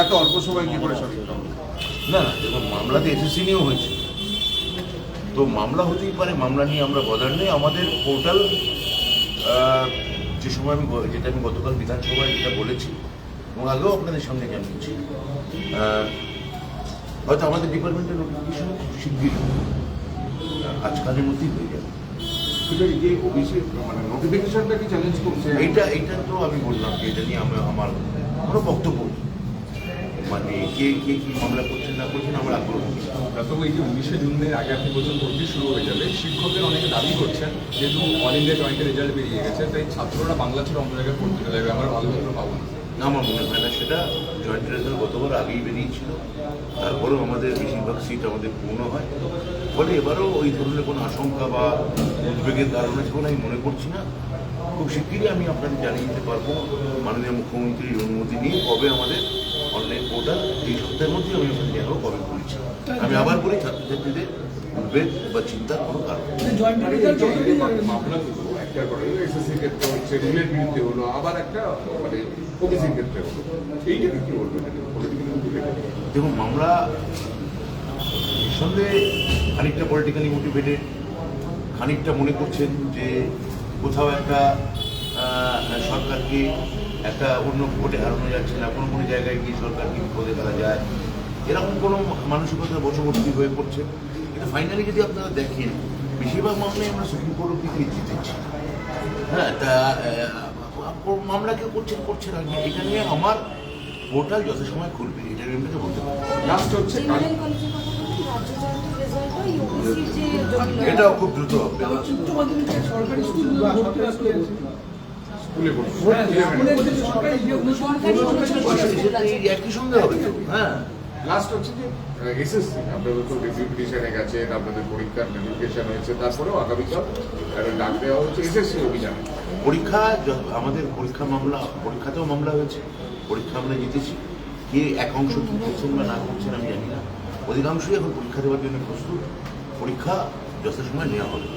এত অল্প সময় না মামলাতে এসএসসি নিয়েও হয়েছে। তো মামলা হতেই পারে, মামলা নিয়ে আমরা বদার নেই। আমাদের পোর্টাল যে সময় আমি যেটা আমি গতকাল বিধানসভায় যেটা বলেছি, এবং আগেও আপনাদের সামনে জানিয়েছি হয়তো আমাদের ডিপার্টমেন্টের নোটিফিকেশন শিগগির আজকালের মধ্যেই হয়ে যাবে। যে মানে নোটিফিকেশনটা কি চ্যালেঞ্জ করছে? এইটা এইটা তো আমি বললাম যে এটা নিয়ে আমি আমার কোনো বক্তব্য মানে কে কে কি মামলা করছেন না করছেন আমার আগ্রহ। তবে এই যে উনিশে জুনের আগে আপনি বলছেন ভর্তি শুরু হয়ে যাবে। শিক্ষকদের অনেকে দাবি করছেন যেহেতু অল ইন্ডিয়া জয়েন্টের রেজাল্ট বেরিয়ে গেছে তাই ছাত্ররা বাংলা ছেড়ে অন্য জায়গায় পড়তে চলে যাবে। আমরা ভালো ছাত্র পাবো না। না, আমার মনে হয় না সেটা জয়েন্ট রেজাল্ট গতবার আগেই বেরিয়েছিল। তারপরেও আমাদের বেশিরভাগ সিট আমাদের পূর্ণ হয়। ফলে এবারও ওই ধরনের কোনো আশঙ্কা বা উদ্বেগের কারণ আছে বলে আমি মনে করছি না। খুব শিগগিরই আমি আপনাদের জানিয়ে দিতে পারব মাননীয় মুখ্যমন্ত্রীর অনুমতি নিয়ে কবে আমাদের অনলাইন পোর্টাল এই সপ্তাহের মধ্যে আমি আপনাদের জানাব কবে খুলছি। আমি আবার বলি ছাত্রছাত্রীদের উদ্বেগ বা চিন্তার কোনো কারণ মামলাগুলো একটার পরে এসএসসির ক্ষেত্রে হচ্ছে রুলের বিরুদ্ধে হলো, আবার একটা মানে ওবিসির ক্ষেত্রে হলো। এইটাকে কি বলব পলিটিক্যাল দেখুন, মামলা নিঃসন্দেহে খানিকটা পলিটিক্যালি মোটিভেটেড খানিকটা মনে করছেন যে কোথাও একটা সরকারকে একটা অন্য ভোটে হারানো যাচ্ছে না, কোনো কোনো জায়গায় গিয়ে সরকারকে বিপদে ফেলা যায়। এরকম কোনো মানসিকতা বশবর্তী হয়ে পড়ছে। কিন্তু ফাইনালি যদি আপনারা দেখেন বেশিরভাগ মামলায় আমরা সুপ্রিম কোর্ট অব্দি গিয়ে জিতেছি হ্যাঁ তা মামলা কেউ করছেন করছে না। এটা নিয়ে আমার পোর্টাল যথাসময় খুলবে এটা আমি বলতে পারি লাস্ট হচ্ছে এটাও খুব দ্রুত হবে। সরকারি স্কুলে পড়ছে হ্যাঁ, একই সঙ্গে হবে তো। হ্যাঁ। লাস্ট হচ্ছে যে এসএসসি আপনাদের তো রিভিউ পিটিশনে গেছেন আপনাদের পরীক্ষার নোটিফিকেশন হয়েছে তারপরেও আগামীকাল ডাক দেওয়া হচ্ছে এসএসসি অভিযানে। পরীক্ষা আমাদের পরীক্ষা মামলা পরীক্ষাতেও মামলা হয়েছে পরীক্ষা আমরা জিতেছি। কে এক অংশ কি করছেন বা না করছেন আমি জানি না। অধিকাংশই এখন পরীক্ষা দেওয়ার জন্য প্রস্তুত। পরীক্ষা যথাসময় নেওয়া হবে।